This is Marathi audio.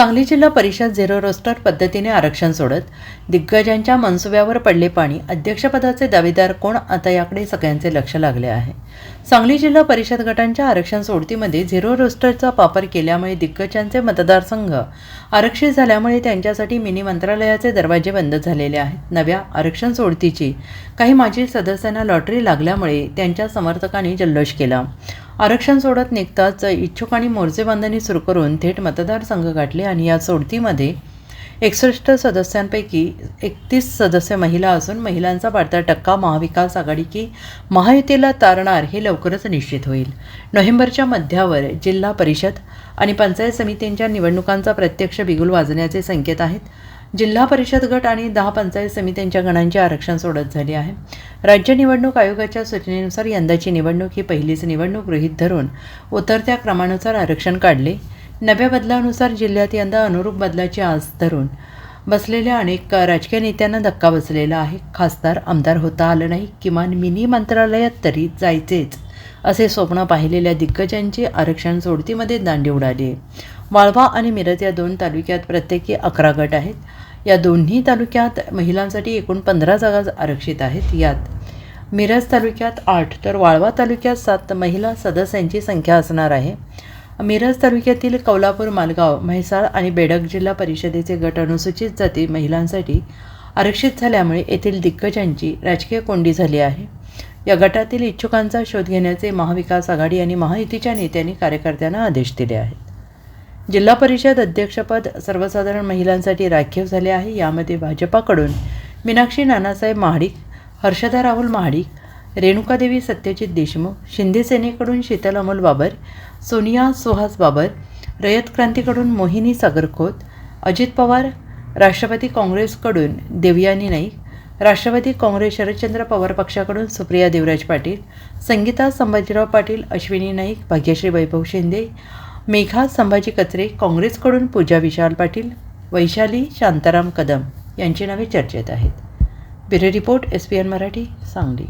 सांगली जिल्हा परिषद झिरो रोस्टर पद्धतीने आरक्षण सोडत दिग्गजांच्या मनसुब्यावर पडले पाणी अध्यक्षपदाचे दावेदार कोण आता याकडे सगळ्यांचे लक्ष लागले आहे. सांगली जिल्हा परिषद गटांच्या आरक्षण सोडतीमध्ये झिरो रोस्टरचा वापर केल्यामुळे दिग्गजांचे मतदारसंघ आरक्षित झाल्यामुळे त्यांच्यासाठी मिनी मंत्रालयाचे दरवाजे बंद झालेले आहेत. नव्या आरक्षण सोडतीची काही माजी सदस्यांना लॉटरी लागल्यामुळे त्यांच्या समर्थकांनी जल्लोष केला. आरक्षण सोडत निघताच इच्छुकांनी मोर्चे बांधणी सुरू करून थेट मतदारसंघ गाठले आणि या सोडतीमध्ये एकसष्ट सदस्यांपैकी एकतीस सदस्य महिला असून महिलांचा वाढता टक्का महाविकास आघाडी की महायुतीला तारणार हे लवकरच निश्चित होईल. नोव्हेंबरच्या मध्यावर जिल्हा परिषद आणि पंचायत समितींच्या निवडणुकांचा प्रत्यक्ष बिगुल वाजण्याचे संकेत आहेत. जिल्हा परिषद गट आणि दहा पंचायत समित्यांच्या गणांचे आरक्षण सोडत झाले आहे. राज्य निवडणूक आयोगाच्या सूचनेनुसार यंदाची निवडणूक ही पहिलीच निवडणूक गृहीत धरून उतरत्या क्रमानुसार आरक्षण काढले. नव्या बदलानुसार जिल्ह्यात यंदा अनुरूप बदलाची आस धरून बसलेल्या अनेक राजकीय नेत्यांना धक्का बसलेला आहे. खासदार आमदार होता आलं नाही किमान मिनी मंत्रालयात तरी जायचेच असे स्वप्न पाहिलेल्या दिग्गजांची आरक्षण सोडतीमध्ये दांडी उडाली. वाळवा आणि मिरज या दोन तालुक्यात प्रत्येकी अकरा गट आहेत. या दोन्ही तालुक्यात महिलांसाठी एकूण पंधरा जागा आरक्षित आहेत. यात मिरज तालुक्यात आठ तर वाळवा तालुक्यात सात महिला सदस्यांची संख्या असणार आहे. मिरज तालुक्यातील कौलापूर मालगाव म्हैसाळ आणि बेडक जिल्हा परिषदेचे गट अनुसूचित जाती महिलांसाठी आरक्षित झाल्यामुळे येथील दिग्गजांची राजकीय कोंडी झाली आहे. या गटातील इच्छुकांचा शोध घेण्याचे महाविकास आघाडी आणि महायुतीच्या नेत्यांनी कार्यकर्त्यांना आदेश दिले आहेत. जिल्हा परिषद अध्यक्षपद सर्वसाधारण महिलांसाठी राखीव झाले आहे. यामध्ये भाजपाकडून मीनाक्षी नानासाहेब महाडिक हर्षदा राहुल महाडिक रेणुकादेवी सत्यजित देशमुख शिंदे सेनेकडून शीतल अमोल बाबर सोनिया सुहास बाबर रयत क्रांतीकडून मोहिनी सागरखोत अजित पवार राष्ट्रवादी काँग्रेसकडून देवयानी नाईक राष्ट्रवादी काँग्रेस शरदचंद्र पवार पक्षाकडून सुप्रिया देवराज पाटील संगीता संभाजीराव पाटील अश्विनी नाईक भाग्यश्री वैभव शिंदे मेघा संभाजी कचरे काँग्रेसकडून पूजा विशाल पाटील वैशाली शांताराम कदम यांची नावे चर्चेत आहेत. Bureau report S P N Marathi Sangli.